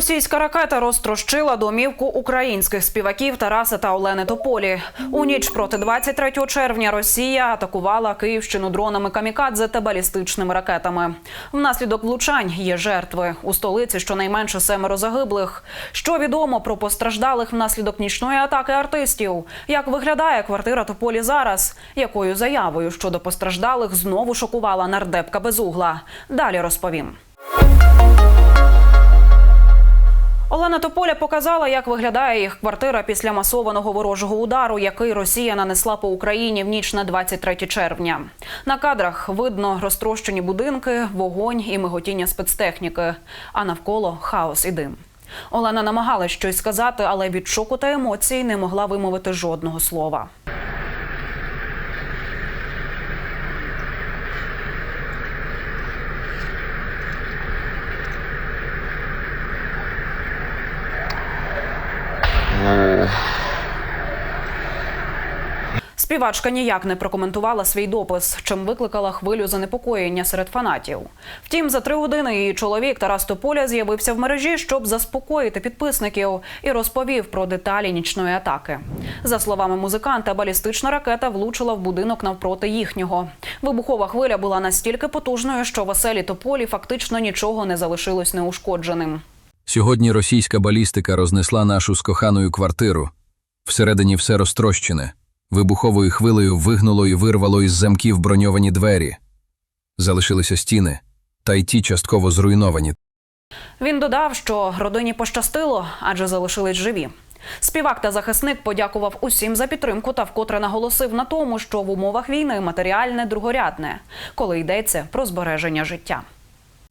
Російська ракета розтрощила домівку українських співаків Тараса та Олени Тополі. У ніч проти 23 червня Росія атакувала Київщину дронами камікадзе та балістичними ракетами. Внаслідок влучань є жертви у столиці. Щонайменше семеро загиблих. Що відомо про постраждалих внаслідок нічної атаки артистів? Як виглядає квартира Тополі зараз? Якою заявою щодо постраждалих знову шокувала нардепка Безугла? Далі розповім. Олена Тополя показала, як виглядає їх квартира після масованого ворожого удару, який Росія нанесла по Україні в ніч на 23 червня. На кадрах видно розтрощені будинки, вогонь і миготіння спецтехніки, а навколо хаос і дим. Олена намагалась щось сказати, але від шоку та емоцій не могла вимовити жодного слова. Співачка ніяк не прокоментувала свій допис, чим викликала хвилю занепокоєння серед фанатів. Втім, за три години її чоловік Тарас Тополя з'явився в мережі, щоб заспокоїти підписників, і розповів про деталі нічної атаки. За словами музиканта, балістична ракета влучила в будинок навпроти їхнього. Вибухова хвиля була настільки потужною, що в оселі Тополі фактично нічого не залишилось неушкодженим. Сьогодні російська балістика рознесла нашу з квартиру. Всередині все розтрощене. Вибуховою хвилею вигнуло і вирвало із замків броньовані двері. Залишилися стіни, та й ті частково зруйновані. Він додав, що родині пощастило, адже залишились живі. Співак та захисник подякував усім за підтримку та вкотре наголосив на тому, що в умовах війни матеріальне другорядне, коли йдеться про збереження життя.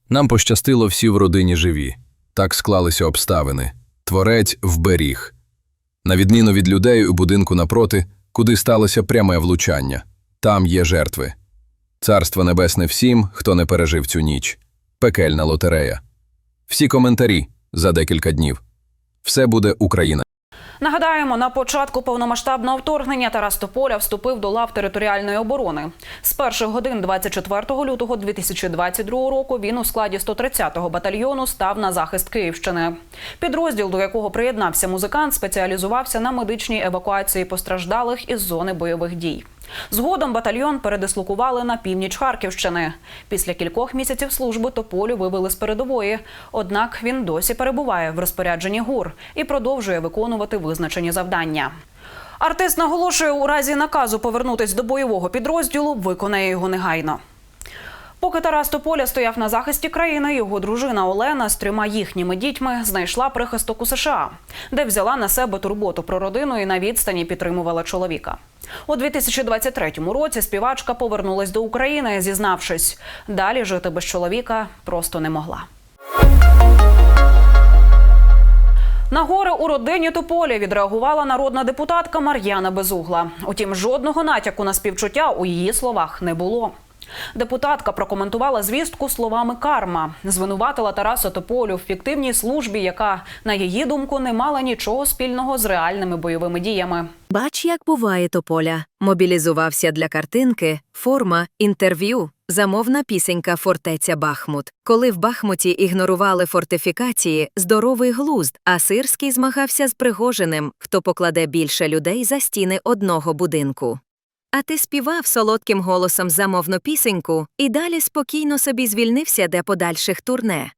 Нам пощастило всі в родині живі. Так склалися обставини. Творець вберіг. На відміну від людей у будинку напроти, куди сталося пряме влучання. Там є жертви. Царство небесне всім, хто не пережив цю ніч. Пекельна лотерея. Всі коментарі за декілька днів. Все буде Україна. Нагадаємо, на початку повномасштабного вторгнення Тарас Тополя вступив до лав територіальної оборони. З перших годин 24 лютого 2022 року він у складі 130-го батальйону став на захист Київщини. Підрозділ, до якого приєднався музикант, спеціалізувався на медичній евакуації постраждалих із зони бойових дій. Згодом батальйон передислокували на північ Харківщини. Після кількох місяців служби Тополю вивели з передової. Однак він досі перебуває в розпорядженні ГУР і продовжує виконувати визначені завдання. Артист наголошує, у разі наказу повернутись до бойового підрозділу, виконає його негайно. Поки Тарас Тополя стояв на захисті країни, його дружина Олена з трьома їхніми дітьми знайшла прихисток у США, де взяла на себе турботу про родину і на відстані підтримувала чоловіка. У 2023 році співачка повернулась до України, зізнавшись, далі жити без чоловіка просто не могла. На горе у родині Тополі відреагувала народна депутатка Мар'яна Безугла. Утім, жодного натяку на співчуття у її словах не було. Депутатка прокоментувала звістку словами карма, звинуватила Тараса Тополю в фіктивній службі, яка, на її думку, не мала нічого спільного з реальними бойовими діями. Бач, як буває тополя. Мобілізувався для картинки, форма, інтерв'ю, замовна пісенька Фортеця Бахмут. Коли в Бахмуті ігнорували фортифікації, здоровий глузд, а Сирський змагався з Пригожиним, хто покладе більше людей за стіни одного будинку. А ти співав солодким голосом замовну пісеньку і далі спокійно собі звільнився для подальших турне.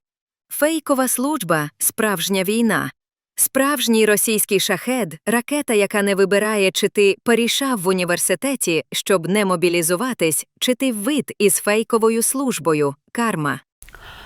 Фейкова служба справжня війна. Справжній російський шахед ракета, яка не вибирає, чи ти порішав в університеті, щоб не мобілізуватись, чи ти вид із фейковою службою карма.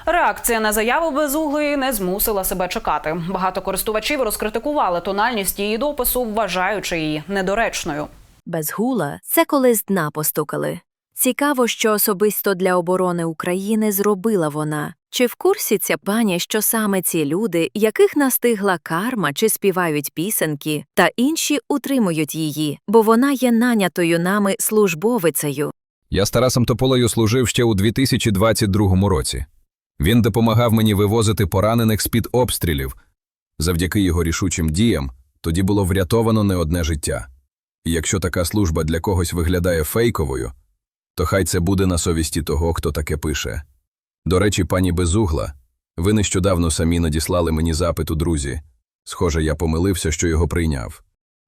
Реакція на заяву безуглої не змусила себе чекати. Багато користувачів розкритикували тональність її допису, вважаючи її недоречною. Без гула це коли з дна постукали. Цікаво, що особисто для оборони України зробила вона. Чи в курсі ця пані, що саме ці люди, яких настигла карма чи співають пісенки, та інші утримують її, бо вона є нанятою нами службовицею. Я з Тарасом Тополею служив ще у 2022 році. Він допомагав мені вивозити поранених з-під обстрілів. Завдяки його рішучим діям тоді було врятовано не одне життя. І якщо така служба для когось виглядає фейковою, то хай це буде на совісті того, хто таке пише. До речі, пані Безугла, Ви нещодавно самі надіслали мені запит у друзі. Схоже, я помилився, що його прийняв.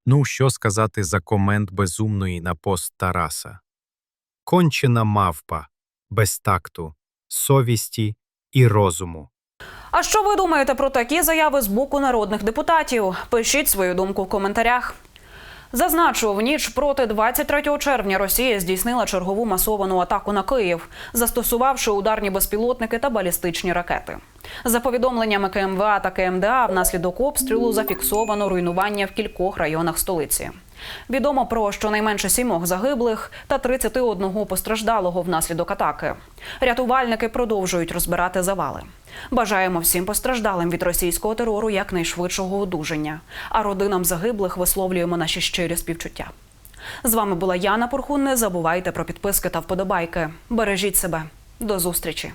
Ну, що сказати за комент безумної на пост Тараса? Кончена мавпа, без такту, совісті і розуму. А що ви думаєте про такі заяви з боку народних депутатів? Пишіть свою думку в коментарях. Зазначу, в ніч проти 23 червня Росія здійснила чергову масовану атаку на Київ, застосувавши ударні безпілотники та балістичні ракети. За повідомленнями КМВА та КМДА, внаслідок обстрілу зафіксовано руйнування в кількох районах столиці. Відомо про щонайменше сімох загиблих та 31 постраждалого внаслідок атаки. Рятувальники продовжують розбирати завали. Бажаємо всім постраждалим від російського терору якнайшвидшого одужання. А родинам загиблих висловлюємо наші щирі співчуття. З вами була Яна Порхун. Не забувайте про підписки та вподобайки. Бережіть себе. До зустрічі.